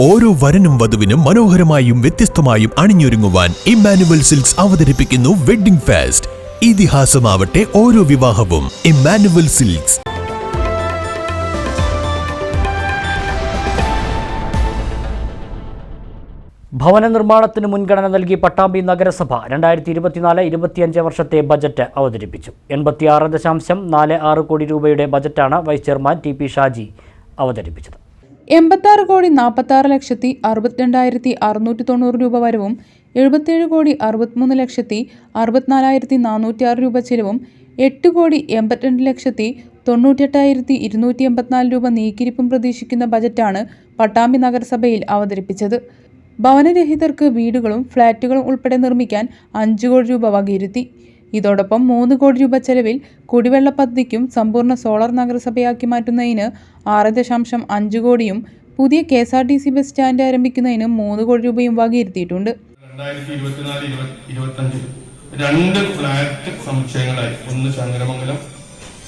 ഓരോ വരനും വധുവിനും മനോഹരമായും വ്യത്യസ്തമായും അണിഞ്ഞൊരുങ്ങുവാൻ ഇമ്മാനുവൽ സിൽക്സ് അവതരിപ്പിക്കുന്നു വെഡ്ഡിംഗ് ഫാസ്റ്റ്. ഇതിഹാസമാവട്ടെ ഓരോ വിവാഹവും. Emmanuel Silks. ഭവന നിർമ്മാണത്തിന് മുൻഗണന നൽകി പട്ടാമ്പി നഗരസഭ രണ്ടായിരത്തി ഇരുപത്തിനാല് ഇരുപത്തിയഞ്ച് വർഷത്തെ ബജറ്റ് അവതരിപ്പിച്ചു. എൺപത്തിയാറ് ദശാംശം നാല് ആറ് കോടി രൂപയുടെ ബജറ്റാണ് vice chairman T P Shaji അവതരിപ്പിച്ചത്. എൺപത്താറ് കോടി നാൽപ്പത്താറ് ലക്ഷത്തി അറുപത്തിരണ്ടായിരത്തി അറുന്നൂറ്റി തൊണ്ണൂറ് രൂപ വരവും എഴുപത്തേഴ് കോടി അറുപത്തിമൂന്ന് ലക്ഷത്തി അറുപത്തിനാലായിരത്തി നാനൂറ്റി ആറ് രൂപ ചെലവും എട്ട് കോടി എൺപത്തിരണ്ട് ലക്ഷത്തി തൊണ്ണൂറ്റെട്ടായിരത്തി ഇരുന്നൂറ്റി എൺപത്തിനാല് രൂപ നീക്കിരിപ്പും പ്രതീക്ഷിക്കുന്ന ബജറ്റാണ് പട്ടാമ്പി നഗരസഭയിൽ അവതരിപ്പിച്ചത്. ഭവനരഹിതർക്ക് വീടുകളും ഫ്ളാറ്റുകളും ഉൾപ്പെടെ നിർമ്മിക്കാൻ അഞ്ച് കോടി രൂപ വകയിരുത്തി. ഇതോടൊപ്പം മൂന്ന് കോടി രൂപ ചെലവിൽ കുടിവെള്ള പദ്ധതിക്കും സമ്പൂർണ സോളാർ നഗരസഭയാക്കി മാറ്റുന്നതിന് ആറ് ദശാംശം അഞ്ച് കോടിയും പുതിയ K S R T C bus stand ആരംഭിക്കുന്നതിന് മൂന്ന് കോടി രൂപയും വകയിരുത്തിയിട്ടുണ്ട്. രണ്ട് ഫ്ലാറ്റ് സമുച്ചയങ്ങളായി. ഒന്ന് ശങ്കരമംഗലം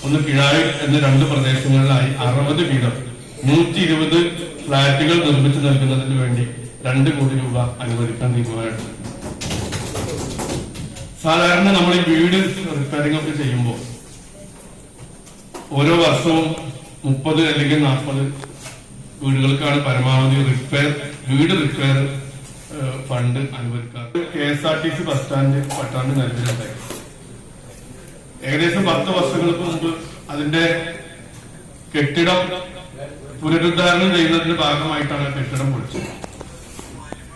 ഒന്ന് കിഴായി എന്ന രണ്ട് പ്രദേശങ്ങളിലായി അറുപത് വീതം നൂറ്റി ഇരുപത് നിർമ്മിച്ചു നൽകുന്നതിന് വേണ്ടി രണ്ട് കോടി രൂപ അനുവദിക്കാൻ തീരുമാനമെടുത്തു. സാധാരണ നമ്മൾ ഈ വീട് റിപ്പയറിംഗ് ഒക്കെ ചെയ്യുമ്പോൾ ഓരോ വർഷവും മുപ്പത് അല്ലെങ്കിൽ നാൽപ്പത് വീടുകൾക്കാണ് പരമാവധി റിപ്പയർ വീട് repair fund അനുവദിക്കാറ്. K S R T C bus stand പട്ടാണ്ട് നൽകുന്നുണ്ടായി ഏകദേശം പത്ത് വർഷങ്ങൾക്ക് മുമ്പ് അതിന്റെ കെട്ടിടം പുനരുദ്ധാരണം ചെയ്യുന്നതിന്റെ ഭാഗമായിട്ടാണ് കെട്ടിടം പൊളിച്ചത്.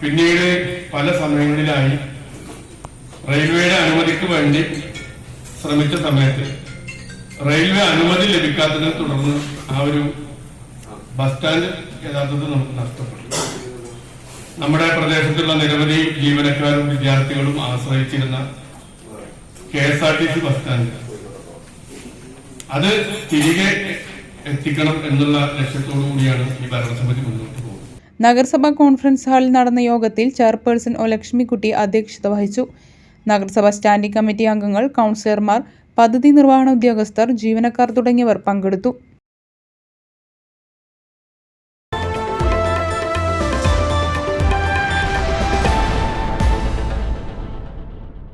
പിന്നീട് പല സമയങ്ങളിലായി റെയിൽവേയുടെ അനുമതിക്ക് വേണ്ടി ശ്രമിച്ച സമയത്ത് റെയിൽവേ അനുമതി ലഭിക്കാത്തതിനെ തുടർന്ന് ആ ഒരു ബസ് സ്റ്റാൻഡ് യഥാർത്ഥത്തിൽ നമുക്ക് നഷ്ടപ്പെട്ടു. നമ്മുടെ പ്രദേശത്തുള്ള നിരവധി ജീവനക്കാരും വിദ്യാർത്ഥികളും ആശ്രയിച്ചിരുന്ന K S R T C bus stand. അത് തിരികെ എത്തിക്കണം എന്നുള്ള ലക്ഷ്യത്തോടു കൂടിയാണ് ഈ ഭരണസമിതി മുന്നോട്ട് പോകുന്നത്. നഗരസഭാ കോൺഫറൻസ് ഹാളിൽ നടന്ന യോഗത്തിൽ ചെയർപേഴ്സൺ ഒ ലക്ഷ്മിക്കുട്ടി അധ്യക്ഷത വഹിച്ചു. നഗരസഭാ സ്റ്റാൻഡിംഗ് കമ്മിറ്റി അംഗങ്ങൾ കൗൺസിലർമാർ പദ്ധതി നിർവഹണ ഉദ്യോഗസ്ഥർ ജീവനക്കാർ തുടങ്ങിയവർ പങ്കെടുത്തു.